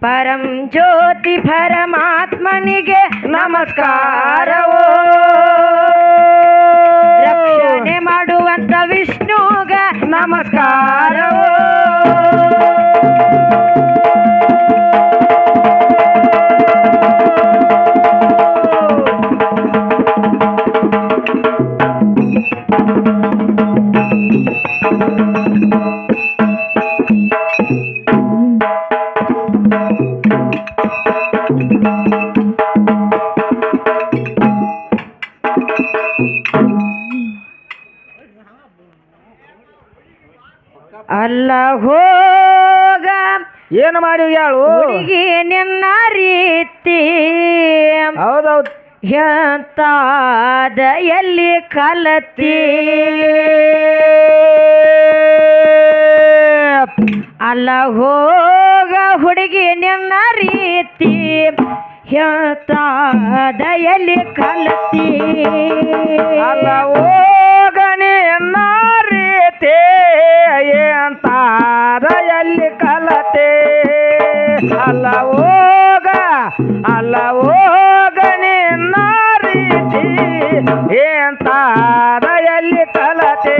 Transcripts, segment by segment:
ಪರಂ ಜ್ಯೋತಿ ಪರಮಾತ್ಮನಿಗೆ ನಮಸ್ಕಾರವೋ. ರಕ್ಷಣೆ ಮಾಡುವಂತ ವಿಷ್ಣುಗ ನಮಸ್ಕಾರವೋ. ಕಲತಿ ಅಲ್ಲ ಹೋಗ ಹುಡುಗಿ ನಿನ್ನ ರೀತಿ ಎಂತಾದ ದಯಲಿ ಕಲತಿ. ಅಲ್ಲ ಹೋಗನೆ ರೀತಿ ಅಂತ ಕಲತೆ. ಅಲ್ಲ ಹೋಗ, ಅಲ್ಲ ಹೋಗನೆ ಎಂತಾರ ಎಲ್ಲಿ ಕಲತೆ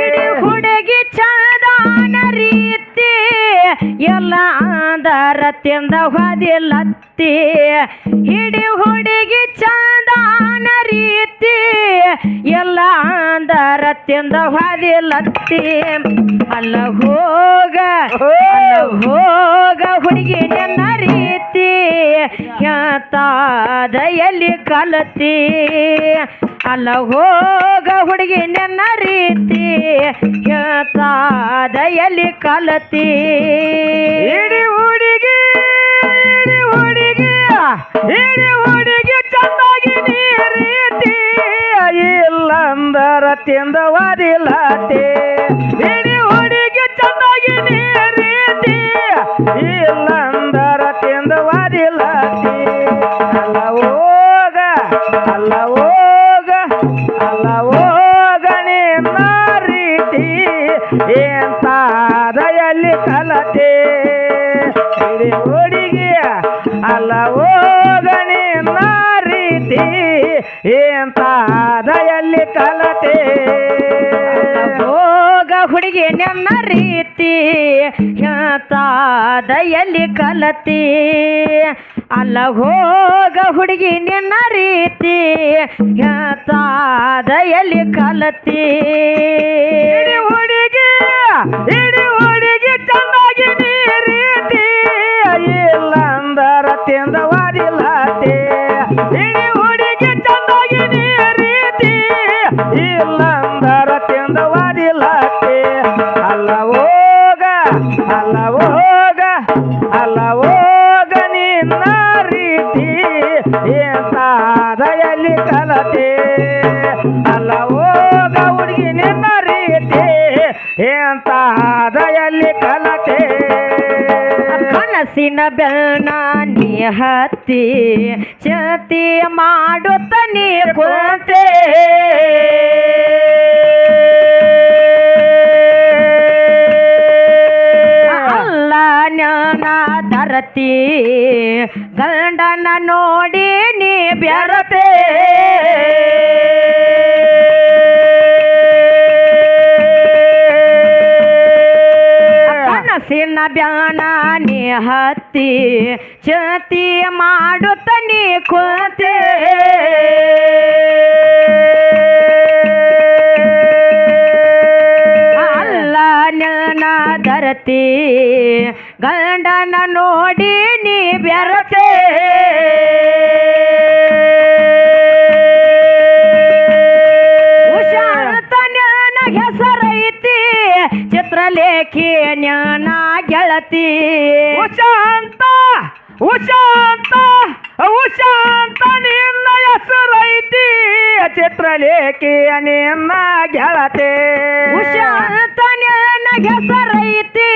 ಇಡೀ ಹುಡುಗಿ ಚಂದಾನ ರೀತಿ, ಎಲ್ಲ ಆಂದರ ತಿಂದ ಹೊದಿಲತ್ತಿ. ಇಡೀ ಹುಡುಗಿ ಚಂದಾನ ರೀತಿ ಎಲ್ಲ ಅಂದರ ತಿಂದ ಹೊದಿಲತ್ತಿ ಅಲ್ಲ ಹೋಗ ಹೋಗ ಹುಡುಗಿ ನನ್ನ ರೀತಿ. ಯಾತಾದ ಎಲ್ಲಿ ಕಲತಿ. ಅಲ್ಲ ಹೋಗ ಹುಡುಗಿ ನನ್ನ ರೀತಿ. ಯಾತಾದ ಎಲ್ಲಿ ಕಲತಿ. ಇಡಿ ಹುಡುಗಿ ಇಡಿ ಹುಡುಗಿ ಇಡಿ ಹುಡುಗಿ ಚಂದಾಗಿ ಇಲ್ಲಂದರ ತಿಂದವದಿಲ್ಲತೆ ಇಡಿ ಹುಡುಗಿ ಚೆನ್ನಾಗಿ ನೀರೀತಿ ಇಲ್ಲಂದರ ತಿಂದವದಿಲ್ಲತೆ ಅಲ್ಲ ಹೋಗ ಅಲ್ಲ ಹೋಗ ಅಲ್ಲ ಹೋಗ ನಿನ್ನ ರೀತಿ. ಎಂತಾದ ಎಲ್ಲಿ ಕಲತೆ. ಇಡಿ ಹುಡುಗಿಯ ಅಲ್ಲ ಹೋಗ ನಿನ್ನ ರೀತಿ. ಎಂತಾದ ದಯಲ್ಲಿ ಕಲತೆ. ಹೋಗ ಹುಡುಗಿ ನನ್ನ ರೀತಿ ಎಂತ ದಯಲ್ಲಿ ಕಲತಿ. ಅಲ್ಲ ಹೋಗ ಹುಡುಗಿ ನಿನ್ನ ರೀತಿ ಎಂತ ದಯಲ್ಲಿ ಕಲತಿ. ಹುಡುಗಿ, ಇಡಿ ಹುಡುಗಿ ಚೆನ್ನಾಗಿ ನೀ ರೀತಿ. ಇಲ್ಲಂದರ ತಿಂದವಾದಿಲ್ಲತೆ ಇಡಿ ಇಲ್ಲಂದರ ತಿಂದವಾದಿಲ್ಲತೆ ಅಲ್ಲ ಹೋಗ ಅಲ್ಲ ಹೋಗ ಅಲ್ಲ ಹೋಗ ನಿನ್ನ ರೀತಿ. ಎಂತಾದಯಲ್ಲಿ ಕಲತೆ. ಅಲ್ಲ ಹುಡುಗಿ ನಿನ್ನ ರೀತಿ. ಎಂತಾದಯಲ್ಲಿ ಕಲತೆ. ಕನಸಿನ ಬೆನ್ನ ನೀ ಹತ್ತಿ ಚತಿ ಮಾಡುತ್ತ ನೀ ಕುಂತೆ. ಹತ್ತಿ ಚತಿ ಮಾಡುತ್ತ ಚಿತ್ರಲೇಖಿ ಅವು ಶಾಂತ ನಿನ್ನ ಹೆಸರೈತಿ ಚಿತ್ರಲೇಖಿ ನಿನ್ನ ಗೆಳತೆ. ಶಾಂತ ನಿನ್ನ ಹೆಸರೈತಿ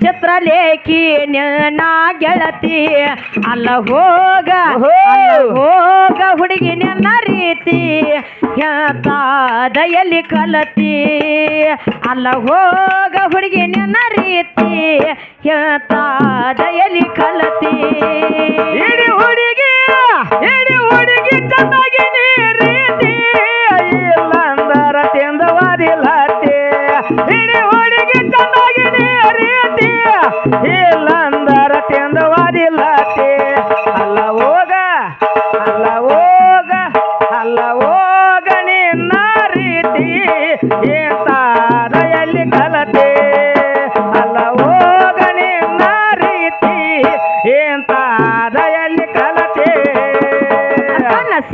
ಚಿತ್ರಲೇಖಿ ನಿನ್ನ ಗೆಳತಿ. ಅಲ್ಲ ಹೋಗ ಹೋಗ ಹುಡುಗಿ ನಿನ್ನ ರೀತಿ. ದಯಲಿ ಕಲತಿ. ಅಲ್ಲ ಹೋಗ ಹುಡುಗಿ ನಿನ್ನ ರೀತಿ. ದಯಲಿ ಕಲತಿ. ಇಡಿ ಹುಡುಗಿ ಇಡಿ ಹುಡುಗಿ ಚಂದಾಗಿ ನೀ ರೀತಿ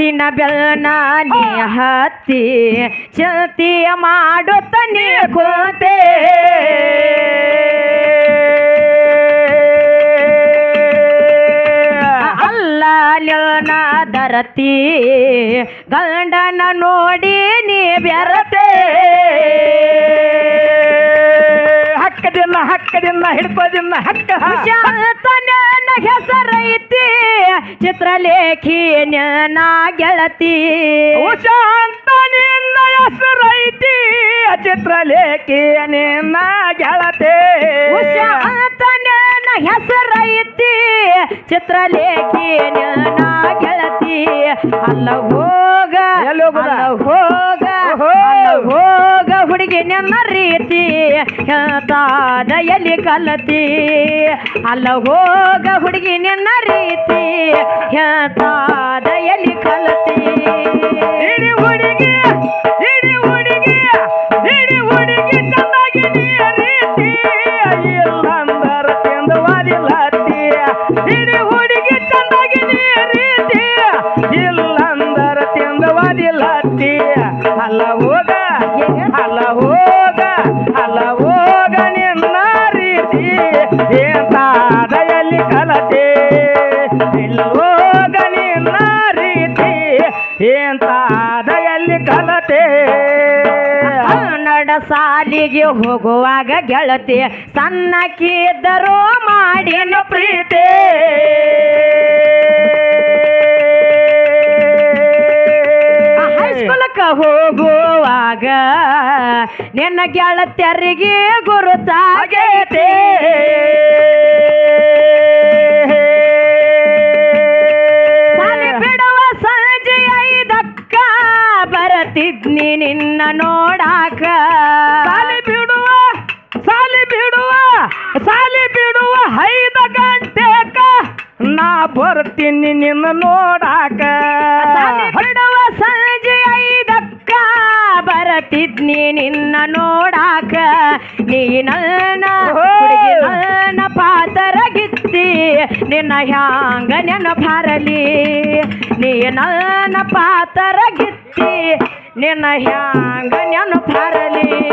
ಕನಸಿನ ಬೆಲ್ಲನ ನೀ ಹತ್ತಿ ಚತಿಯ ಮಾಡುತ್ತ ನೀ ಕೂತೆ. ಅಲ್ಲ ನಿಲ್ನ ದರತಿ, ಗಂಡನ ನೋಡಿ ನೀ ಬೆರತೆ. ಹಕ್ಕದಿಲ್ಲ ಹಕ್ಕದಿನ್ನ ಹಿಡ್ಕೋದಿನ್ನ ಹಕ್ಕ ಶಾಂತನ ಹೆಸರೈತಿ ಚಿತ್ರಲೇಖಿ ನಾ ಗೆಳತಿ. ಉಶಾಂತ ನಿನ್ನ ಹೆಸರೈತಿ ಚಿತ್ರಲೇಖಿ ನಿನ್ನ ಗೆಳತಿ. ಶಾಂತನ ಹೆಸರೈತಿ ಚಿತ್ರಲೇಖಿ ನಾ ಗೆಳತಿ. ಅಲ್ಲ ಹೋಗ? ಅಲ್ಲ ಹೋಗ ಹೋಗ. ಹುಡುಗಿ ನಿನ್ನ ರೀತಿ ತಾದ ಎಲ್ಲಿ ಕಲತಿ. ಅಲ್ಲ ಹೋಗ ನಿನ್ನ ರೀತಿ ತಾದ ಎಲ್ಲಿ ಕಲತಿ ಹುಡುಗಿ ಹುಡುಗಿ ಹುಡುಗಿ ಅಲ್ಲ ಅಲ್ಲ ಹೋಗ, ಅಲ್ಲ ಹೋಗ ನಿನ್ನ ರೀತಿ. ಏಂತಾದಯಲ್ಲಿ ಕಲತೆ? ಹೋಗ ನಿನ್ನ ರೀತಿ? ಏಂತಾದಯಲ್ಲಿ ಕಲತೆ? ಸಾಲಿಗೆ ಹೋಗುವಾಗ ಗೆಳತಿ ಸಣ್ಣಕ್ಕಿದ್ದರೂ ಮಾಡಿನ ಪ್ರೀತಿ. ಹೈಸ್ಕೂಲಕ್ಕೆ ಹೋಗುವಾಗ ನಿನ್ನ ಗೆಳತ್ಯರಿಗೆ ಗುರುತಾಗೈತೆ. ಸಾಲಿ ಬಿಡುವ ಸಂಜೆ ಐದಕ್ಕ ಬರತಿದ್ನಿ ನಿನ್ನ ನೋಡಾಕ. ಸಾಲಿ ಬಿಡುವ ಸಾಲಿ ಬಿಡುವ ಸಾಲಿ ಬಿಡುವ ಐದ ಗಂಟೆಕ ನಾ ಬರ್ತೀನಿ ನಿನ್ನ ನೋಡಾಕ. ಬರತಿದ್ನಿ ನಿನ್ನ ನೋಡಾಕ. ನೀ ನನ್ನ ನನ್ನ ಪಾತರಗಿತ್ತಿ. ನಿನ್ನ ಹ್ಯಾಂಗ ನೆನಪಾರಲಿ? ನೀ ನನ್ನ ಪಾತರಗಿತ್ತಿ. ನಿನ್ನ ಹ್ಯಾಂಗ ನೆನಪಾರಲಿ?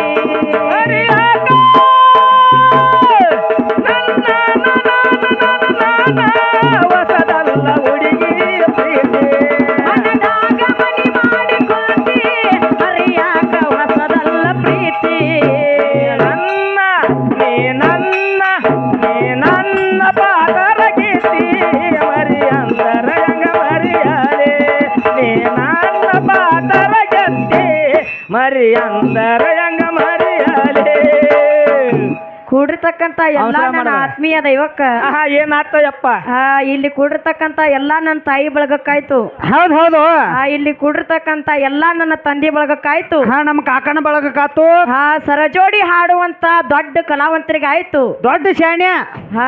ನನ್ನ. ಆತ್ಮೀಯ ದೈವಕ್ಕ. ಆಹಾ ಏನಾತ ಯಪ್ಪ ಆ, ಇಲ್ಲಿ ಕೂಡಿರ್ತಕ್ಕಂತ ಎಲ್ಲಾ ನನ್ನ ತಾಯಿ ಬಳಗಕ್ಕಾಯ್ತು. ಹೌದ್ ಹೌದು. ಆ, ಇಲ್ಲಿ ಕೂಡಿರ್ತಕ್ಕಂತ ಎಲ್ಲಾ ನನ್ನ ತಂದೆ ಬಳಗಕ್ಕಾಯ್ತು. ಹಾ ನಮ್ಮ ಕಾಕನ ಬಳಗಕ್ಕಾತು. ಆ ಸರಜೋಡಿ ಹಾಡುವಂತ ದೊಡ್ಡ ಕಲಾವಂತರಿಗೆ ಆಯ್ತು ದೊಡ್ಡ ಶಾಣ್ಯ.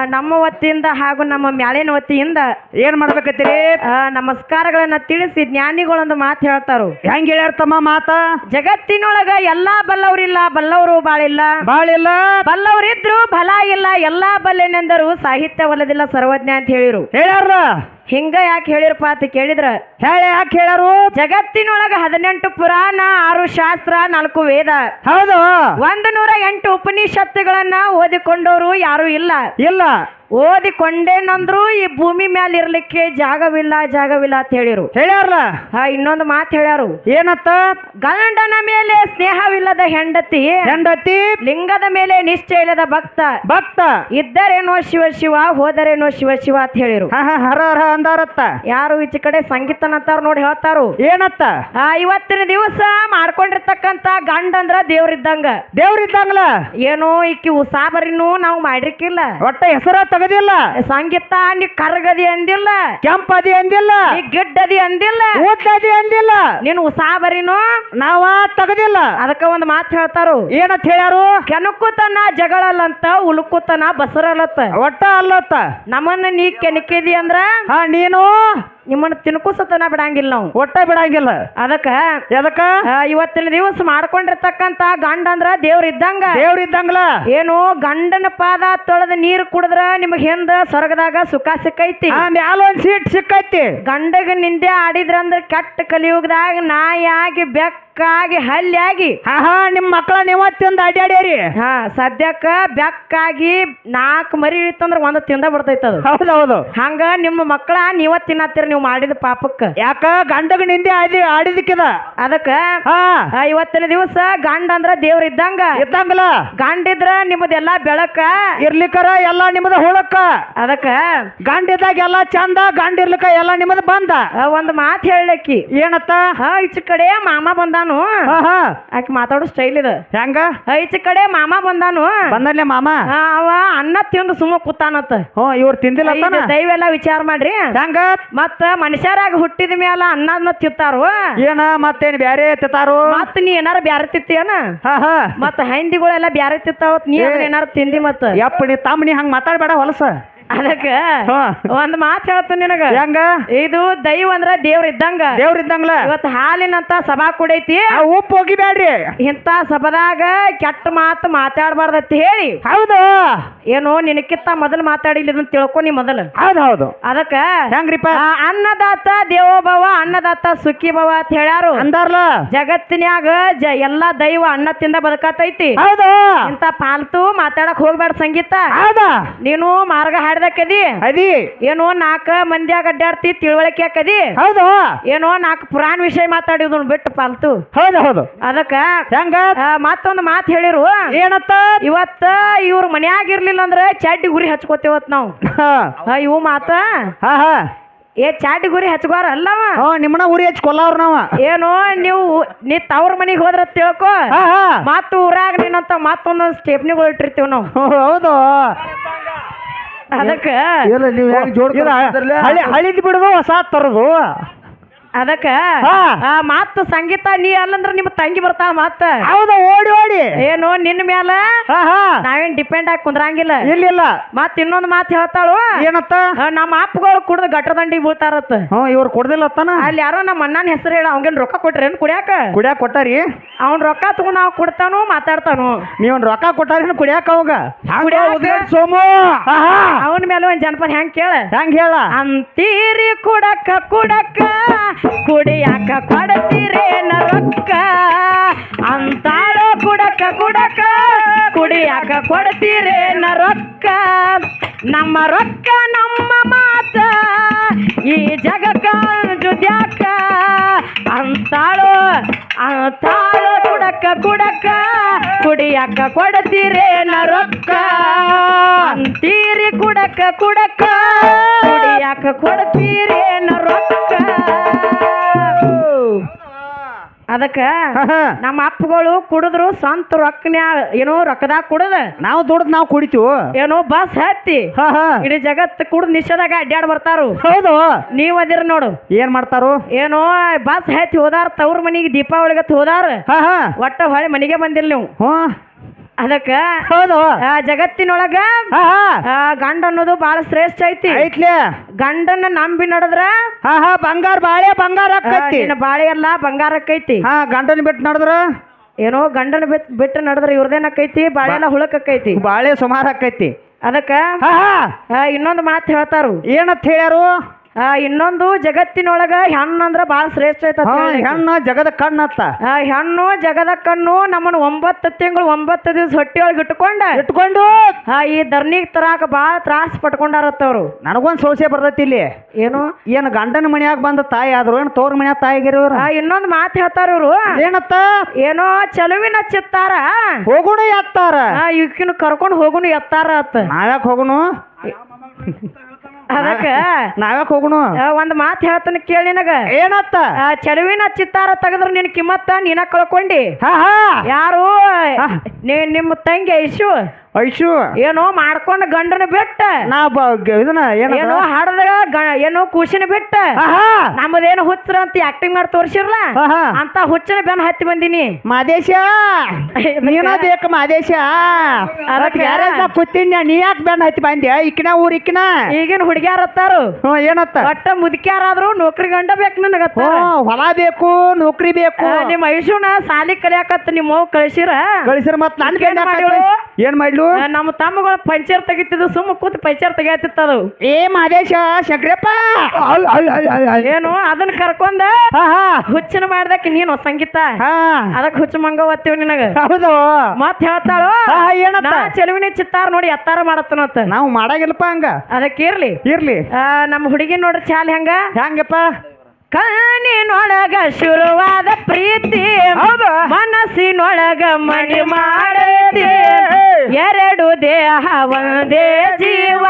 ನಮ್ಮ ವತಿಯಿಂದ ಹಾಗೂ ನಮ್ಮ ಮ್ಯಾಳಿನ ವತಿಯಿಂದ ಏನ್ ಮಾಡ್ಬೇಕತ್ತೀರಿ? ಆ, ನಮಸ್ಕಾರಗಳನ್ನ ತಿಳಿಸಿ ಜ್ಞಾನಿಗಳೊಂದು ಮಾತು ಹೇಳ್ತಾರು. ಹೆಂಗ್ ಹೇಳ್ಯಾರ ತಮ್ಮ ಮಾತ? ಜಗತ್ತಿನೊಳಗ ಎಲ್ಲಾ ಬಲ್ಲವರಿಲ್ಲ ಬಲ್ಲವರು ಬಾಳಿಲ್ಲ. ಬಾಳಿಲ್ಲ. ಬಲ್ಲವರಿದ್ರು ಬಲ ಇಲ್ಲ. ಎಲ್ಲಾ ಬಲ್ಲೆನೆಂದರು ಸಾಹಿತ್ಯ ಒಲ್ಲದಿಲ್ಲ ಸರ್ವಜ್ಞ ಅಂತ ಹೇಳಿರು. ಹೇಳ್ಯಾರ ಹಿಂಗ ಯಾಕೆ ಹೇಳಿರಪ್ಪ ಅಂತ ಕೇಳಿದ್ರ. ಹೇಳ ಯಾಕೆ ಹೇಳರು ಜಗತ್ತಿನೊಳಗ ಹದಿನೆಂಟು ಪುರಾಣ ಆರು ಶಾಸ್ತ್ರ ನಾಲ್ಕು ವೇದ. ಹೌದು. ಒಂದು ನೂರ ಎಂಟು ಉಪನಿಷತ್ತುಗಳನ್ನ ಓದಿಕೊಂಡವರು ಯಾರು ಇಲ್ಲ. ಇಲ್ಲ. ಓದಿಕೊಂಡೇನಂದ್ರು ಈ ಭೂಮಿ ಮ್ಯಾಲ ಇರ್ಲಿಕ್ಕೆ ಜಾಗವಿಲ್ಲ ಜಾಗವಿಲ್ಲ ಅಂತ ಹೇಳಿರು. ಹೇಳ್ಯಾರಲ್ಲ ಹಾ ಇನ್ನೊಂದು ಮಾತು ಹೇಳ್ಯಾರು. ಏನತ್ತ? ಗಂಡನ ಮೇಲೆ ಸ್ನೇಹವಿಲ್ಲದ ಹೆಂಡತಿ ಹೆಂಡತಿ? ಲಿಂಗದ ಮೇಲೆ ನಿಶ್ಚಯ ಇಲ್ಲದ ಭಕ್ತ ಭಕ್ತ? ಇದ್ದರೇನೋ ಶಿವ ಶಿವ ಹೋದರೇನೋ ಶಿವ ಶಿವ ಅಂತ ಹೇಳಿರು. ಹಾ ಹಾ ಹರ ಹರ ಅಂದಾರತ್ತ? ಯಾರು ಈಚೆ ಕಡೆ ಸಂಗೀತನಂತಾರ ನೋಡಿ ಹೇಳ್ತಾರು. ಏನತ್ತ? ಆ ಇವತ್ತಿನ ದಿವಸ ಮಾಡ್ಕೊಂಡಿರ್ತಕ್ಕಂತ ಗಂಡ ಅಂದ್ರ ದೇವ್ರಿದ್ದಂಗ. ದೇವ್ರಿದ್ದಂಗ್ಲ? ಏನೋ ಈಕಿ ಉಸಾಬರಿನೂ ನಾವು ಮಾಡಿರ್ಕಿಲ್ಲ. ಒಟ್ಟ ಹೆಸರ ತೆಗದಿಲ್ಲ ಸಂಗೀತ ನೀ ಕರಗದಿ ಅಂದಿಲ್ಲ. ಕೆಂಪದಿ ಅಂದಿಲ್ಲ. ನೀ ಗಿಡ್ಡದಿ ಅಂದಿಲ್ಲ. ಊದ್ದದಿ ಅಂದಿಲ್ಲ. ನೀನ್ ಉಸಾಬರಿನು ನಾವ ತಗದಿಲ್ಲ. ಅದಕ್ಕ ಒಂದ್ ಮಾತು ಹೇಳ್ತಾರು. ಏನಂತ ಹೇಳ್ಯಾರು? ಕೆನಕುತನ ಜಗಳಲ್ಲಂತ ಉಳುಕುತನ ಬಸರಲ್ಲತ್ತ. ಒಟ್ಟ ಅಲ್ಲತ್ತ. ನಮ್ಮನ್ನ ನೀ ಕೆನಕಿದಿ ಅಂದ್ರ ಹಾ ನೀನು? ನಿಮ್ಮನ್ನ ತಿನ್ಕುಸತನ ಬಿಡಂಗಿಲ್ಲ ನಾವು. ಒಟ್ಟ ಬಿಡಂಗಿಲ್ಲ. ಅದಕ್ಕ ಎದಕ್ಕ? ಇವತ್ತಿನ ದಿವಸ ಮಾಡ್ಕೊಂಡಿರ್ತಕ್ಕಂತ ಗಂಡ ಅಂದ್ರ ದೇವ್ರ ಇದ್ದಂಗ ದೇವ್ರಿದ್ದಂಗ್ಲ. ಏನು ಗಂಡನ ಪಾದ ತೊಳೆದ ನೀರು ಕುಡಿದ್ರ ನಿಮಗ್ ಹಿಂದ ಸ್ವರ್ಗದಾಗ ಸುಖ ಸಿಕ್ಕೈತಿ. ಆ ಮ್ಯಾಲ ಒಂದ್ ಸೀಟ್ ಸಿಕ್ಕೈತಿ. ಗಂಡಗ ನಿಂದೆ ಆಡಿದ್ರಂದ್ರ ಕೆಟ್ಟ ಕಲಿಯುಗದಾಗ ನಾಯಾಗಿ ಬೆಕ್ಕಾಗಿ ಹಲ್ಯಾಗಿ. ಹಾ ಹಾ ನಿಮ್ ಮಕ್ಕಳ ನೀವ ತಿಂದ ಅಡ್ಡಾಡ್ಯಾರಿ ಹಾ ಸದ್ಯಕ್ಕ ಬೆಕ್ಕಾಗಿ ನಾಲ್ಕು ಮರಿ ಇತ್ತಂದ್ರ ಒಂದ್ ತಿಂದ ಬಿಡ್ತೈತ ಅದು. ಹೌದೌದು. ಹಂಗ ನಿಮ್ಮ ಮಕ್ಕಳ ನೀವ ತಿನ್ನತ್ತೀರ ನೀವು ಮಾಡಿದ ಪಾಪಕ್ಕ. ಯಾಕ ಗಂಡಗ ನಿಂದೆ ಆಡಿ ಆಡಿದಕ್ಕಿದ? ಅದಕ್ಕ ಹಾ. ಆ, ಇವತ್ತಿನ ದಿವಸ ಗಂಡ ಅಂದ್ರ ದೇವ್ರ ಇದ್ದಂಗ. ಇದ್ದಂಗಲ್ಲ? ಗಂಡಿದ್ರ ನಿಮ್ಮದೆಲ್ಲ ಬೆಳಕ. ಇರ್ಲಿಕ್ಕರ ಎಲ್ಲಾ ನಿಮ್ಮದ ಹುಳಕ್ಕ? ಅದಕ್ಕ ಗಂಡಿದಾಗ ಎಲ್ಲಾ ಚಂದ ಗಂಡ ಇರ್ಲಿಕ್ಕ ಎಲ್ಲಾ ನಿಮ್ಮದ ಬಂದ? ಆ, ಒಂದ್ ಮಾತ್ ಹೇಳಕ್ಕಿ ಏನತ್ತ? ಹಾ ಈಚ ಕಡೆ ಮಾಮ ಬಂದಾನು. ಹಾ ಹಾ. ಆಕಿ ಮಾತಾಡೋ ಸ್ಟೈಲ್ ಇದು. ಹೆಂಗ? ಐಚ ಕಡೆ ಮಾಮ ಬಂದಾನು. ಬಂದಲ್ಲೇ ಮಾಮ? ಆ, ಅವ ಅನ್ನ ತಿಂದು ಸುಮ್ಮ ಕೂತಾನತ್ತ ಹ್ಞೂ ಇವ್ರು ತಿಂದಿಲ್ಲ ಇದು ದೈವೆಲ್ಲ ವಿಚಾರ ಮಾಡ್ರಿ. ಹೆಂಗ? ಮತ್ತ ಮನುಷ್ಯರಾಗ ಹುಟ್ಟಿದ ಮ್ಯಾಲ ಅನ್ನನ ತಿಂತಾರು. ಏನ ಮತ್ತೇನ್ ಬ್ಯಾರೆ ತಿತ್ತಾರು ಮತ್ತ ನೀ ಏನಾರ ಬ್ಯಾರೆ ತಿತ್ತೇನ ಹಾ ಹಾ. ಮತ್ತ ಹೈಂದಿಗಳೆಲ್ಲ ಬ್ಯಾರೆ ತಿತ್ತಾವತ್ ನೀ ಅದನ್ನ ಏನಾರ ತಿಂದಿ ಮತ್ತ? ಯಪ್ಪ ನೀ ತಮ್ಮ ನೀ ಹಂಗ ಮಾತಾಡ್ಬೇಡ ಹೊಲಸ. ಅದಕ್ಕ ಒಂದ್ ಮಾತು ಹೇಳ್ತೀನಿ ನಿನಗ. ಹೆಂಗ? ಇದು ದೈವ ಅಂದ್ರ ದೇವ್ರ ಇದ್ದಂಗ. ದೇವ್ರಿದ್ದಂಗ್ಲ ಇವತ್ತು ಹಾಲಿನಂತ ಸಭಾ ಕುಡೈತಿ. ಉಪ್ಪು ಹೋಗಿಬ್ಯಾಡ್ರಿ. ಇಂತ ಸಭಾದಾಗ ಕೆಟ್ಟ ಮಾತು ಮಾತಾಡಬಾರ್ದತ್ತ ಹೇಳಿ. ಹೌದು. ಏನು ನಿನಕ್ಕಿಂತ ಮೊದಲು ಮಾತಾಡಿಲ್ಲ ಇದನ್ನ ತಿಳ್ಕೊ ನೀ ಮೊದಲು. ಹೌದು ಹೌದು. ಅದಕ್ಕ ಹೆಂಗ್ರಿಪ್ಪ? ಆ, ಅನ್ನದಾತ ದೇವೋಭವ ಅನ್ನದಾತ ಸುಖಿ ಭವ ಅಂತ ಹೇಳ್ಯಾರು. ಅಂದಾರ್ಲ? ಜಗತ್ತಿನ್ಯಾಗ ಜ ಎಲ್ಲಾ ದೈವ ಅನ್ನ ತಿಂದ ಬದುಕತೈತಿ. ಹೌದು. ಇಂತ ಪಾಲ್ತು ಮಾತಾಡಕ್ ಹೋಗ್ಬೇಡ ಸಂಗೀತ. ಹೌದಾ. ನೀನು ಮಾರ್ಗ ಹಾಡ್ದಕ್ಕದಿ ಅದಿ ಏನೋ ನಾಲ್ಕ ಮಂದ್ಯಾಗ ಅಡ್ಡಾಡ್ತಿ ತಿಳುವಳಿಕೆ ಹಾಕದಿ? ಹೌದು. ಏನೋ ನಾಲ್ಕು ಪುರಾಣ ವಿಷಯ ಮಾತಾಡಿದ್ ಬಿಟ್ಟು ಪಾಲ್ತು ಹೌದು ಹೌದು. ಅದಕ್ಕ ಹೆಂಗ? ಮತ್ತೊಂದು ಮಾತು ಹೇಳಿರು. ಏನತ್ತ? ಇವತ್ತ ಇವ್ರ ಮನ್ಯಾಗ ಇರ್ಲಿಲ್ಲ ಅಂದ್ರೆ ಚಾಡಿ ಗುರಿ ಹಚ್ಕೋತೇವತ್ ನಾವು. ಇವು ಮಾತ. ಹಾ ಹಾ. ಏ ಚಾಟಿ ಗುರಿ ಹಚ್ಕೋರ ಅಲ್ಲವ? ನಿಮ್ಮನ ನಿಮ್ಮನ್ನ ಉರಿ ಹಚ್ಚಿ ಕೊಲ್ಲವ್ರ ನಾವ. ಏನೋ ನೀವು ನೀ ತವ್ರ ಮನೆಗೆ ಹೋದ್ರ ತಿಳ್ಕೊ. ಮತ್ತ ಊರಾಗ ನೀನಂತ ಮತ್ತೊಂದೊಂದು ಸ್ಟೆಪ್ನಿಗಳು ಇಟ್ಟಿರ್ತೀವಿ ನಾವು. ಹೌದು. ಅದಕ್ಕ ಇಲ್ಲ ನೀವು ಹೆಂಗ್ ಜೋಡ್ ಇದು ಹಳಿ ಹಳಿದ್ ಬಿಡುದು ಹೊಸ ತರದು. ಅದಕ್ಕ ಹಾ. ಆ, ಮತ್ತ ಸಂಗೀತ ನೀ ಅಲ್ಲಂದ್ರ ನಿಮ್ಮ ತಂಗಿ ಬರ್ತಾಳ ಮತ್ತ ಹೌದು ಓಡಿ ಓಡಿ. ಏನೋ ನಿನ್ನ ಮ್ಯಾಲ ಹಾ ಹಾ. ಡಿಪೆಂಡ್ ಆಗಿ ಕುಂದ್ರಂಗಿಲ್ಲ. ಇಲ್ಲಿಲ್ಲ ಮತ್ ಇನ್ನೊಂದ್ ಮಾತ್ ಹೇಳ್ತಾಳು. ಏನತ್ತ? ನಮ್ಮ ಅಪ್ಪಗಳು ಕುಡ್ದು ದಂಡಿ ಬೀಳ್ತಾರತ್ತ ಹ್ಞೂ ಇವ್ರು ಕೊಡ್ದಿಲ್ಲ ಅಲ್ಲಿ ಯಾರೋ ನಮ್ಮ ಅಣ್ಣನ ಹೆಸರು ಹೇಳ ಅವಂಗೇನ್ ರೊಕ್ಕ ಕೊಟ್ರೇನ್ ಕುಡಿಯಾಕ? ಕುಡಿಯಾಕ ಕೊಟ್ಟಾರಿ? ಅವ್ನ್ ರೊಕ್ಕ ತಗೊಂಡ್ ನಾವು ಕೊಡ್ತಾನು ಮಾತಾಡ್ತಾನು. ನೀವ್ ರೊಕ್ಕ ಕೊಟ್ಟಾರಿ ಕುಡಿಯಾಕ ಅವಾಗ? ಕುಡ್ಯಾಕ? ಸೋಮು? ಆಹಾ. ಅವನ ಮೇಲೆ ಒಂದ್ ಜನಪದ ಹೆಂಗ್ ಕೇಳ? ಹೆಂಗ್ ಹೇಳ? ಅಂತೀರಿ ಕುಡಕ ಕುಡಕ ಕುಡಿಯಾಕ ಕೊಡತೀರಿ ರೊಕ್ಕ? ಅಂತಾಳೋ ಕುಡಕ ಕುಡಕ ಕುಡಿಯಾಕ ಕೊಡ್ತೀರೇನ ರೊಕ್ಕ, ನಮ್ಮ ರೊಕ್ಕ, ನಮ್ಮ ಮಾತ. ಈ ಜಗಕ್ಕ ಜುದ್ಯಾಕ, ಅಂತಾಳು, ಅಂತಾಳೋ ಕುಡಕ ಕುಡಕ ಕುಡಿಯಕ್ಕ ಕೊಡ್ತೀರೇನ ರೊಕ್ಕ. ಅಂತೀರಿ ಕುಡಕ ಕುಡಕ ಕುಡಿಯಕ್ಕ ಕೊಡ್ತೀರೇನ ರೊಕ್ಕ. ಅದಕ್ಕ. ನಮ್ಮ ಅಪ್ಪಗಳು ಕುಡಿದ್ರು ಸ್ವಂತ ರೊಕ್ಕನ್ಯಾ ಏನೋ ರೊಕ್ಕದಾಗ ಕುಡದ. ನಾವು ದುಡ್ದು ನಾವು ಕುಡಿತೀವಿ? ಏನೋ ಬಸ್ ಹತ್ತಿ. ಇಡೀ ಜಗತ್ ಕುಡ್ದು ನಿಷೇಧಾಗ ಅಡ್ಡಾಡ್ ಬರ್ತಾರು. ಹೌದು. ನೀವ್ ಅದಿರ ನೋಡು. ಏನ್ ಮಾಡ್ತಾರು? ಏನೋ ಬಸ್ ಹತ್ತಿ ಹೋದಾರ ತವ್ರ ಮನಿಗೆ ದೀಪಾವಳಿಗತ್ ಹೋದಾರ. ಒಟ್ಟ ಹೊಳೆ ಮನಿಗೆ ಬಂದಿಲ್ಲ ನೀವು. ಅದಕ್ಕ ಹೌದು. ಆ, ಜಗತ್ತಿನೊಳಗ ಹಾ ಹಾ. ಆ, ಗಂಡ ಅನ್ನೋದು ಬಹಳ ಶ್ರೇಷ್ಠ ಐತಿ. ಐತ್ಲೆ. ಗಂಡನ್ನ ನಂಬಿ ನಡೆದ್ರ ಹಾ ಹಾ ಬಂಗಾರ ಬಾಳೆ ಬಂಗಾರ ಆ, ಆಕ್ಕೈತಿ ನಿನ್ನ ಬಾಳೆ ಎಲ್ಲ ಬಂಗಾರಕ್ಕೈತಿ ಹಾ ಗಂಡನ ಬಿಟ್ಟು ನಡೆದ್ರ? ಏನೋ ಗಂಡನ ಬಿಟ್ ಬಿಟ್ಟು ನಡೆದ್ರ ಇವ್ರದೇನಕ್ಕೈತಿ ಬಾಳೆ ಎಲ್ಲ ಹುಳಕ್ಕೈತಿ ಬಾಳೆ ಸುಮಾರು ಆಕ್ಕೈತಿ ಅದಕ್ಕ ಹಾ ಹಾ. ಆ, ಇನ್ನೊಂದು ಮಾತು ಹೇಳ್ತಾರು. ಏನಂತ ಹೇಳ್ಯಾರು? ಆ, ಇನ್ನೊಂದು ಜಗತ್ತಿನೊಳಗ ಹೆಣ್ಣು ಅಂದ್ರೆ ಬಾಳ ಶ್ರೇಷ್ಠ ಐತ ಹಾ ಹೆಣ್ಣು ಜಗದ ಕಣ್ಣತ್ತ ಹೆಣ್ಣು ಜಗದ ಕಣ್ಣು ನಮ್ಮನ್ನ ಒಂಬತ್ತು ತಿಂಗಳು ಒಂಬತ್ತು ದಿವಸ ಹೊಟ್ಟಿಯೊಳಗೆ ಇಟ್ಕೊಂಡ ಇಟ್ಕೊಂಡು ಆ, ಈ ಧರ್ನಿಗೆ ತರಾಕ ಬಾಳ ತ್ರಾಸ ಪಟ್ಕೊಂಡಾರತ್ತವ್ರು ನನಗೊಂದ್ ಸೋಸೆ ಬರ್ತೈತಿ ಇಲ್ಲಿ. ಏನು? ಏನು ಗಂಡನ ಮನ್ಯಾಗ ಬಂದ ತಾಯಿ ಆದ್ರು ಏನ್ ತೋರ್ ಮನ್ಯಾಗ ತಾಯಿಗಿರೋರು ಇನ್ನೊಂದು ಆ, ಇನ್ನೊಂದು ಮಾತು ಹೇಳ್ತಾರ ಇವ್ರು. ಏನತ್ತ? ಏನೋ ಚಲುವಿನ ಚಿತ್ತಾರ. ಹೋಗುಣ ಎತ್ತಾರ. ಆ, ಇವ್ಕಿನ ಕರ್ಕೊಂಡು ಹೋಗುನು ಎತ್ತಾರ ಅತ್ತ. ನಾವ್ಯಾಕ್ ಹೋಗುನು ಅದಕ್ಕ? ನಾವ್ಯಾಕ್ ಹೋಗುನು ಆ, ಒಂದ್ ಮಾತ್ ಹೇಳ್ತಾನ ಕೇಳಿ ನಿನಗ. ಏನತ್ತ? ಆ, ಚಲುವಿನ ಚಿತ್ತಾರ ತೆಗೆದ್ರ ನಿನ್ ಕಿಮ್ಮತ್ತ ನೀನ ಕಳ್ಕೊಂಡಿ. ಹಾ ಹಾ. ಯಾರು. ನೀ- ನಿಮ್ಮ ತಂಗಿ ಐಶು ಐಶು ಏನೋ ಮಾಡ್ಕೊಂಡ ಗಂಡನ ಬಿಟ್ಟ. ನಾ ಇದನ್ನ ಏನೋ ಹಾಡದ ಏನೋ ಕೂಸಿನ ಬಿಟ್ಟ. ನಮ್ದೇನು ನಮ್ಮದೇನು ಹುಚ್ಚರ ಅಂತ ಆಕ್ಟಿಂಗ್ ಮಾಡಿ ತೋರಿಸಿರ್ಲ? ಅಂತ ಹುಚ್ಚನ ಬೆನ್ ಹತ್ತಿ ಬಂದಿನಿ. ಮಾದೇಶ! ನೀನ ಬೇಕು ಮಾದೇಶ. ಕೂತೀನಿ ನೀ ಯಾಕೆ ಬೆನ್ ಹತ್ತಿ ಬಂದ್ಯಾ ಇಕ್ಕಿನ ಊರ್ ಇಕ್ಕಿನ ಈಗಿನ ಹುಡುಗ್ಯಾರ ಹತ್ತಾರು ಏನತ್ತ? ಒಟ್ಟ ಮುದುಕ್ಯಾರಾದ್ರು ನೌಕರಿ ಗಂಡ ಬೇಕು ನನಗ ಹೊಲ ಬೇಕು ನೌಕರಿ ಬೇಕು. ನಿಮ್ಮ ಐಶುನ ಸಾಲಿ ಕಲಿಯಾಕತ್ತ ನಿಮ್ಮ ಕಳಿಸಿರ. ಕಳಿಸಿರ ಮತ್ ನನ್? ಏನ್ ಮಾಡ್ಲು? ನಮ್ಮ ತಮ್ಮಗಳ ಪಂಚರ್ ತೆಗಿತಿದ್ದು ಸುಮ್ಮ ಕೂತ್ ಪಂಚರ್ ತೆಗಿಯತ್ತಿತ್ತದು ಏ ಮಾದೇಶ ಶಂಕ್ರಪ್ಪ! ಏನು ಅದನ್ನ ಕರ್ಕೊಂಡ ಹಾ ಹಾ. ಹುಚ್ಚನ ಮಾಡ್ದಕ್ಕೆ ನೀನು ಸಂಗೀತ? ಹಾ. ಅದಕ್ಕೆ ಹುಚ್ಚ ಮಂಗ ಓದ್ತೀವಿ ನಿನಗ? ಹೌದು. ಮತ್ ಹೇಳ್ತಾಳು ಚೆಲುವಿನ ಚಿತ್ತಾರ ನೋಡಿ ಎತ್ತಾರ ಮಾಡತ್ತನಂತ ನಾವು ಮಾಡಾಗಿಲ್ಲಪ್ಪ ಹಂಗ. ಅದಕ್ಕೆ ಇರ್ಲಿ. ಇರ್ಲಿ. ಆ, ನಮ್ಮ ಹುಡುಗಿ ನೋಡ್ರಿ ಚಾಲ್ ಹೆಂಗ? ಹೆಂಗಪ್ಪ? ಕಣ್ಣಿನೊಳಗ ಶುರುವಾದ ಪ್ರೀತಿ. ಮನಸ್ಸಿನೊಳಗ ಮಣಿ ಮಾಡೈತಿ ಎರಡು ದೇಹ ಒಂದೇ ಜೀವ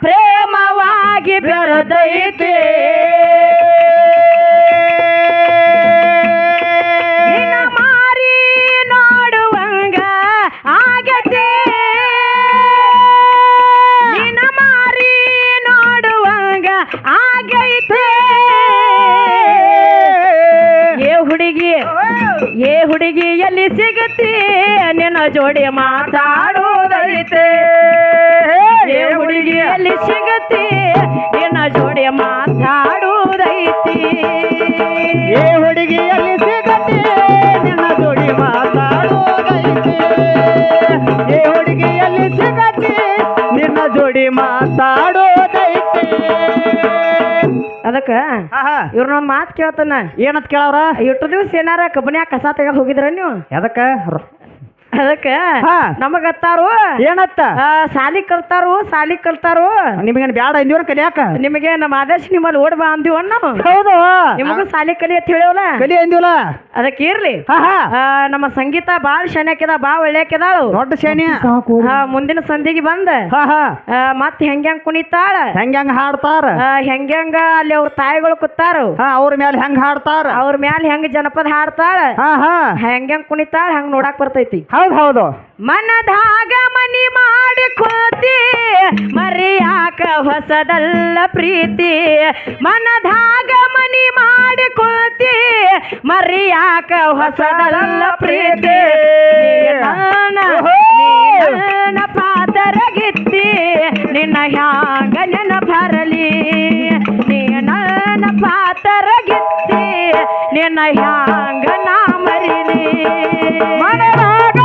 ಪ್ರೇಮವಾಗಿ ಬೆರೆದೈತಿ ಹುಡುಗಿ, ಏ ಹುಡುಗಿ, ಎಲ್ಲಿ ಸಿಗತಿ ನಿನ್ನ ಜೋಡಿ ಮಾತಾಡೋದೈತೆ ಏ ಹುಡುಗಿ, ಎಲ್ಲಿ ಸಿಗತಿ ನಿನ್ನ ಜೋಡಿ ಮಾತಾಡೋದೈತಿ ಏ ಹುಡುಗಿ, ಎಲ್ಲಿ ಸಿಗತಿ ನಿನ್ನ ಜೋಡಿ ಮಾತಾಡೋದೈತಿ ಏ ಹುಡುಗಿಯಲ್ಲಿ ಸಿಗತಿ ನಿನ್ನ ಜೋಡಿ ಮಾತಾಡೋದೈತಿ ಅದಕ್ಕ ಇವ್ರನ್ನೊಂದ್ ಮಾತು ಕೇಳ್ತಾನ. ಏನತ್ ಕೇಳವ್ರ? ಇಟ್ಟು ದಿವಸ ಏನಾರ ಕಬ್ಬನ್ಯಾಗ ಕಸ ತೆಗ ಹೋಗಿದ್ರ ನೀವು? ಎದಕ್ಕ? ಅದಕ್ಕ ಹಾ. ನಮಗತ್ತಾರು. ಏನತ್ತ? ಆ, ಸಾಲಿ ಕಲ್ತಾರು ಸಾಲಿ ಕಲ್ತಾರು. ನಿಮಗೇನು ಬ್ಯಾಡ ಅಂದಿವ್ರ ಕಲಿಯಾಕ? ನಿಮಗೆ ನಮ್ಮ ಆದೇಶ ನಿಮ್ಮಲ್ಲಿ ಓಡ್ ಬಾ ಅಂದಿವ ನಾವು. ಹೌದು. ನಿಮಗೂ ಸಾಲಿ ಕಲಿ ಅಂತ ಹೇಳೋಲ್ಲ ಕಲಿ ಅಂದಿವಲ್ಲ? ಅದಕ್ಕೆ ಇರ್ಲಿ. ಹಾ ಹಾ. ಆ, ನಮ್ಮ ಸಂಗೀತ ಬಾಳ ಶಣ್ಯಾಕಿದ ಬಾ ಒಳ್ಳೆಕಿದಾಳು ದೊಡ್ಡ ಶೇಣಿ ಮುಂದಿನ ಸಂಧಿಗೆ ಬಂದ. ಹಾ ಹಾ. ಆ, ಮತ್ ಹೆಂಗ್ ಕುಣಿತಾಳ? ಹೆಂಗ್ಯಂಗ್ ಹೆಂಗ ಹಾಡ್ತಾರ? ಆ, ಹೆಂಗ್ಯಾಂಗ ಅಲ್ಲಿ ಅವ್ರ ತಾಯಿಗಳು ಕೂತಾರು. ಹಾ ಅವ್ರ ಮ್ಯಾಲ ಹೆಂಗ್ ಹಾಡ್ತಾರ? ಅವ್ರ ಮ್ಯಾಲ ಹೆಂಗ್ ಜನಪದ ಹಾಡ್ತಾಳ? ಹಾ ಹಾ. ಹೆಂಗ್ಯಾಂಗ್ ಕುಣಿತಾಳ ಹೆಂಗ್ ನೋಡಾಕ್ ಬರ್ತೈತಿ. ಹೌದು. ಹೌದು. ಮನದಾಗ ಮನಿ ಮಾಡಿ ಕೋತಿ ಮರಿಯಾಕ ಹೊಸದಲ್ಲ ಪ್ರೀತಿ. ಮನದಾಗ ಮನಿ ಮಾಡಿ ಕೋತಿ ಮರಿಯಾಕ ಹೊಸದಲ್ಲ ಪ್ರೀತಿ. ನೀನ ನೀನ ಪಾತರಗಿತ್ತಿ ನಿನ್ನ ಹ್ಯಾಂಗ ನೆನಪರಲಿ ಬರಲಿ. ನೀನ ಪಾತರಗಿತ್ತಿ ನಿನ್ನ ಹ್ಯಾಂಗ ನಾ ಮರಿಲಿ. ಮನದಾಗ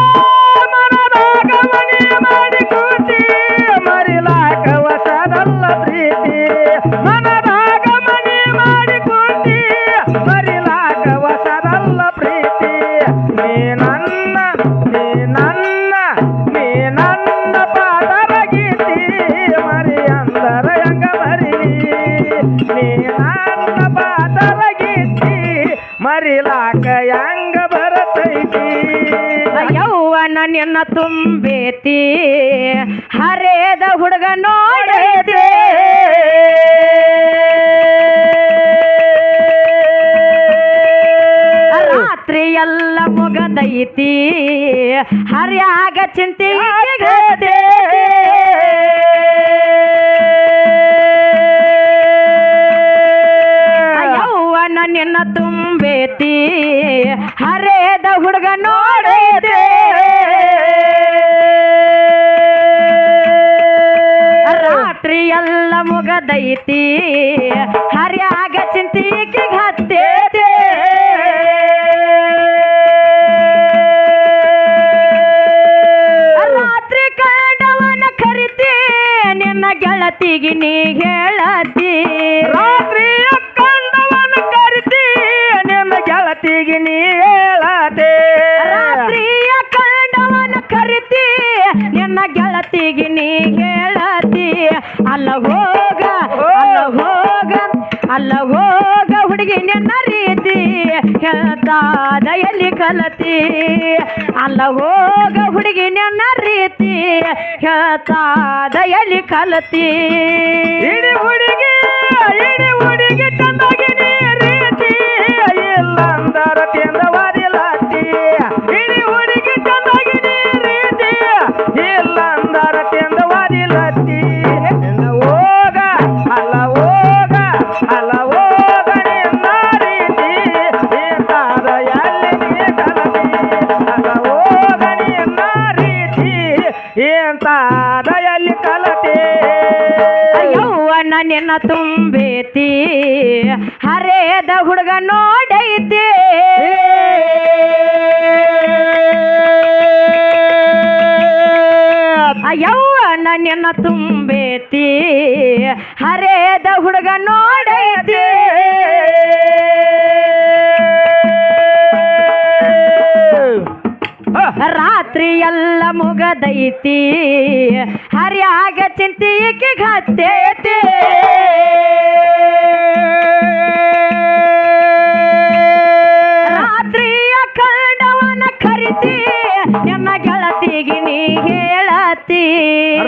ನಿನ್ನ ತುಂಬೇತಿ ಹರೇದ ಹುಡುಗ ನೋಡೈತಿ. ರಾತ್ರಿ ಎಲ್ಲ ಮುಗದೈತಿ ಹರಿಯಾಗ ಚಿಂತೆ ಗೆಳತಿಗೆ ನೀ ಎಲ್ಲಿ ಕಲತಿ. ಅಲ್ಲ ಹೋಗ ಹುಡುಗಿ ನಿನ್ನ ರೀತಿ. ಹೇಳ್ತಾದ ಎಲ್ಲಿ ಕಲತಿ. ಇಡಿ ಹುಡುಗಿ ಇಡಿ ಹುಡುಗಿ, ಚಂದಾಗಿ ರೀತಿ. ಇಲ್ಲ ಅಂದರ ತಿಂದವಾದಿಲ್ಲತಿ ಇಡಿ ಹುಡುಗಿ, ಚಂದಾಗಿ ರೀತಿ. ಇಲ್ಲ ಅಂದರ ತಿಂದವಾದಿಲ್ಲತಿ ತುಂಬೈತಿ ಹರೇದ ಹುಡುಗ ನೋಡೈತಿ. ಆ ಯೌವನ ನಿನ್ನ ತುಂಬೈತಿ ಹರೇದ ಹುಡುಗ ನೋಡೈತಿ. ರಾತ್ರಿ ಎಲ್ಲ ಮುಗದೈತಿ. ಗೆಳತಿಗೆ ನೀ ಹೇಳತಿ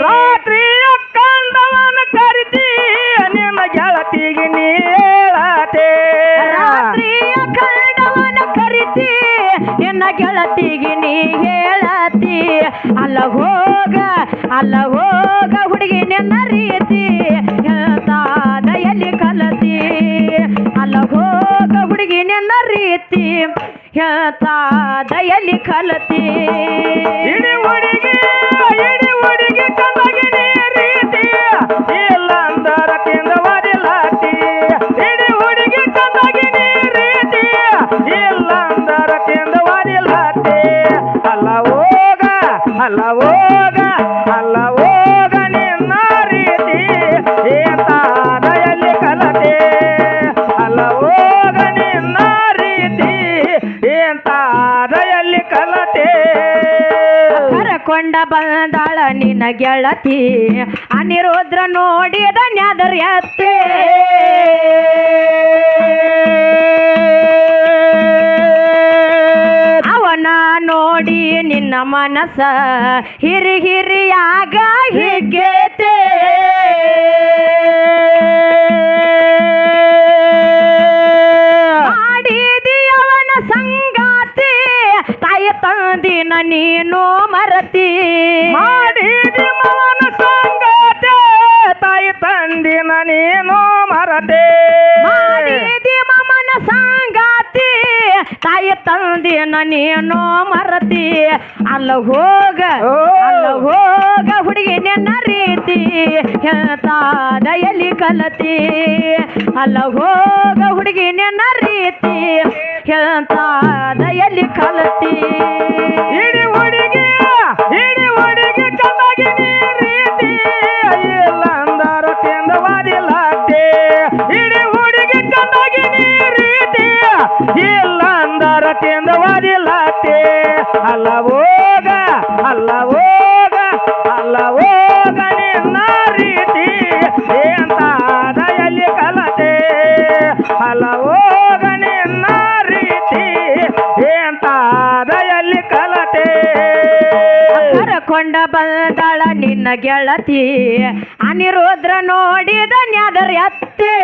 ರಾತ್ರಿಯ ಕಂದವನ ಕರಿತಿ ನಿನ್ನ ಗೆಳತಿಗೆ ನೀ ಹೇಳತೆ ರಾತ್ರಿಯ ಕಂಡವನ ಕರಿತಿ ನಿನ್ನ ಗೆಳತಿಗೆ ನೀ ಹೇಳತಿ ಅಲ್ಲ ಹೋಗ ಅಲ್ಲ ಹೋಗ ಹುಡುಗಿ ನಿನ್ನ ರೀತಿ ಹೇಳ್ತಾದ ಇಡಿ ಕಲತಿ. ಕರಕೊಂಡ ಬಂದಾಳ ನಿನ್ನ ಗೆಳತಿ. ಅನಿರುದ್ರ ನೋಡಿದ ನ್ಯಾದರ್ ಎತ್ತೆ ಅವನ ನೋಡಿ ನಿನ್ನ ಮನಸ ಹಿರಿ ಹಿರಿಯಾಗ ಹಿಗ್ಗೇತೆ. ತಂದಿನ ನೀನು ಮರತಿ ಮಾಡಿದಿ ಮವನ ಸಂಗತೆ ತಾಯಿ ತಂದಿನ ನೀನು ಮರತೆ ಮಾಡಿದಿ ಮಮನ ಸಂಗಾತಿ ತಾಯಿ ತಂದಿನ ನೀನು ಮರತಿ ಅಲ್ಲ ಹೋಗ. ಅಲ್ಲ ಹೋಗ ಹುಡುಗಿ ನನ್ನ ರೀತಿ ಎಲ್ಲಿ ಕಲತಿ. ಅಲ್ಲ ಹೋಗ ಹುಡುಗಿ ನೆನ್ನ ರೀತಿ ಎಲ್ಲಿ ಕಲತಿ. ಇಡಿ ಹುಡುಗಿ ಇಡಿ ಹುಡುಗಿ, ಚಂದಾಗಿ ರೀತಿ. ಇಲ್ಲ ಅಂದರ ತಿಂದವಾದಿಲ್ಲತೆ ಇಡಿ ಹುಡುಗಿ, ಚಂದಾಗಿ ರೀತಿ. ಇಲ್ಲ ಅಂದರ ತಿಂದವಾದಿಲ್ಲತೆ ಅಲ್ಲ ಹೋಗ ಅಲ್ಲ ಹೋಗ ಹೋಗ ನಿನ್ನ ರೀತಿ ಎಂತಾದ ಎಲ್ಲಿ ಕಲತೆ. ಕರಕೊಂಡ ಬಂದಳ ನಿನ್ನ ಗೆಳತಿ, ಅನಿರುದ್ರ ನೋಡಿದ ನ್ಯಾದರ ಅತ್ತೆ.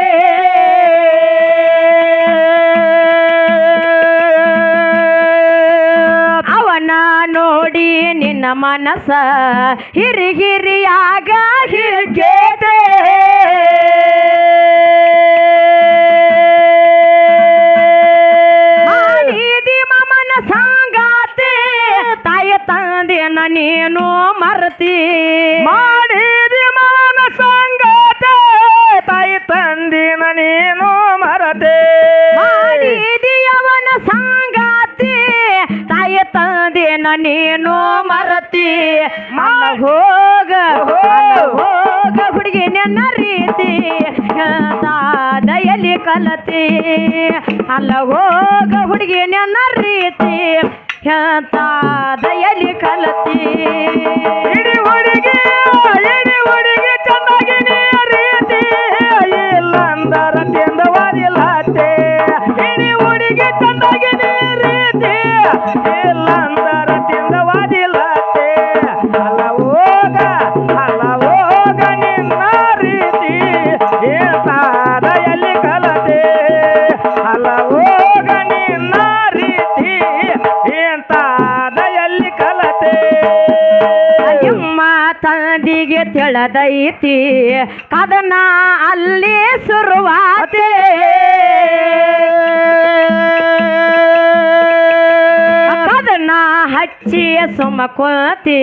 ಅವನ ನೋಡಿ ನಿನ್ನ ಮನಸ ಹಿರಿ ಹಿರಿಯಾಗ ನೀನು ಮರತಿ. ಮಾಡಿದಿ ಮಾನ ಸಂಗಾತ ತಾಯಿ ತಂದಿನ ನೀನು ಮರತೆ. ಮಾಡಿದಿ ಅವನ ಸಂಗಾತಿ ತಾಯಿ ತಂದಿನ ನೀನು ಮರತಿ. ಹೋಗ ಹೋಗ. ಹುಡುಗಿ ನನ್ನ ರೀತಿ ದಯಲಿ ಕಲತಿ. ಅಲ್ಲ ಹೋಗ ಹುಡುಗಿ ನನ್ನ ರೀತಿ ಎಂತ ದಯಲಿ ಕಲತಿ. ಹಚ್ಚಿ ಸುಮಕೋತಿ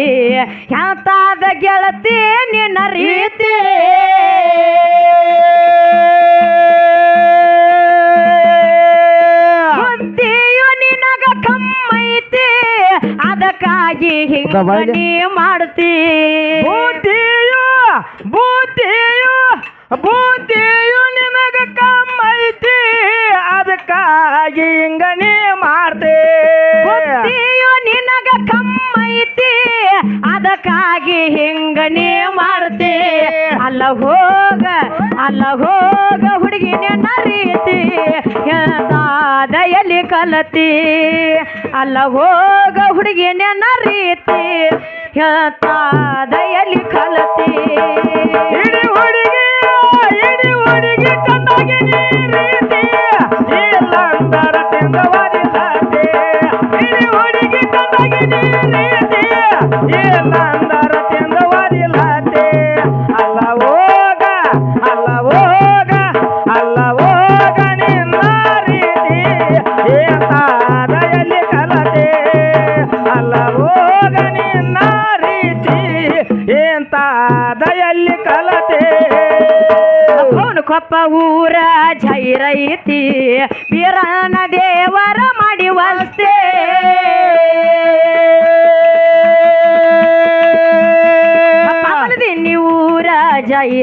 ಯಾತಾದ ಗೆಳತಿ ನಿನ್ನ ರೀತಿ? ಬುದ್ಧಿಯು ನಿನಗ ಕಮ್ಮೈತಿ ಅದಕ್ಕಾಗಿ ಹಿಂಗ. ನೀ ಮಾಡ್ತಿ. ಬುದ್ಧಿಯು ಬುದ್ಧಿಯು ಬುದ್ಧಿಯು ನಿನಗ ಕಮ್ಮೈತಿ ಅದಕ್ಕಾಗಿ ಹಿಂಗ ನೀ ಮಾಡ್ತೆ. ಬುದ್ಧಿಯು ನಿನಗ ಕಮ್ಮೈತಿ ಅದಕ್ಕಾಗಿ ಹಿಂಗ ನೀ ಮಾಡ್ತಿ? ಅಲ್ಲ ಹೋಗ ಅಲ್ಲ ಹೋಗ ಹುಡುಗಿನೇ ನರೀತಿ ಎಲ್ಲಿ ಕಲತಿ? ಅಲ್ಲ ಹೋಗ ಹುಡುಗಿನೇ ನರೀತಿ ಎಲ್ಲಿ ಕಲತಿ? ಇಡಿ ಹುಡುಗಿ ಇಡಿ ಹುಡುಗಿ ಚಂದಾಗಿ ನೀ ರೀತಿ ಇಲ್ಲ ಇಡಿ ಹುಡುಗಿ ಚಂದಾಗಿ ಕೊಪ್ಪ ಊರ ಜೈರೈತಿ ಬೀರನ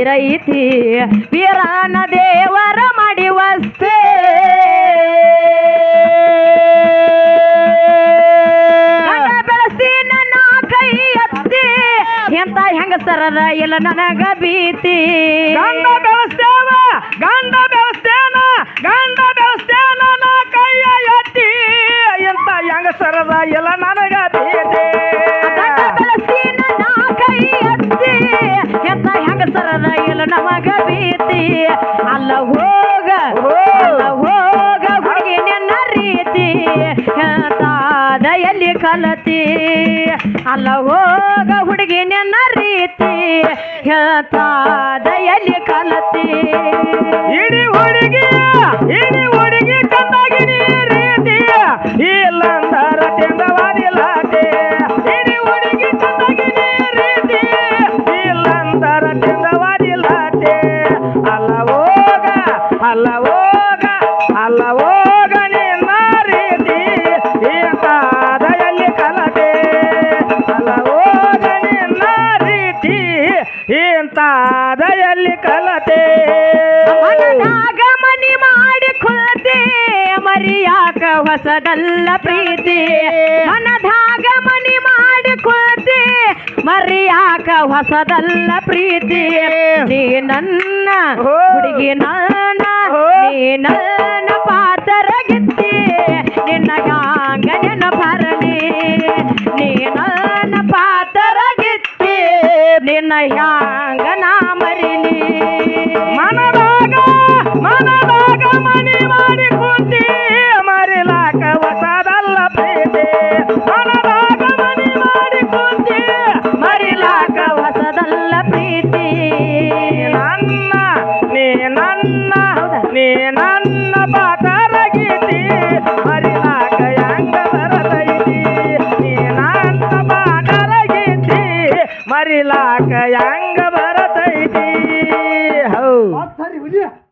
ಜೈರೈತಿ ವೀರಾನ ದೇವರ ಮಾಡಿ ವಸ್ತೆ. ಗಂಡ ಬೆಳೆಸಿ ನನ್ನ ಕೈ ಎತ್ತಿ. ಎಂತ ರ ಇಲ್ಲ ನನಗ ಭೀತಿ. ಹೆಂಗಸರದ ಇಲ್ಲ ನಮಗ ಭೀತಿ. ಅಲ್ಲ ಹೋಗ ಅಲ್ಲ ಹೋಗ ಹುಡುಗಿ ನಿನ್ನ ರೀತಿ. ತಾದ ಎಲ್ಲಿ ಕಲತಿ? ಅಲ್ಲ ಹೋಗ ಹುಡುಗಿ ನಿನ್ನ ರೀತಿ. ಎಂತಾದ ಎಲ್ಲಿ ಕಲತಿ? ಹೊಸದಲ್ಲ ಪ್ರೀತಿ ಮನದಾಗ ಮನಿ ಮಾಡಿಕೊಳ್ತಿ ಕುಳತಿ ಮರಿಯಾಕ ಹೊಸದಲ್ಲ ಪ್ರೀತಿ. ನೀ ನನ್ನ ಹುಡುಗಿ ನನ್ನ ನೀ ನನ್ನ ಪಾತರಗಿತ್ತಿ. ನಿನ್ನ ಗಾಂಗ ನೆನ ಭರಣಿ ನೀ ನನ್ನ ಪಾತರಗಿತ್ತಿ. ನಿನ್ನ ಹ್ಯಾಂಗ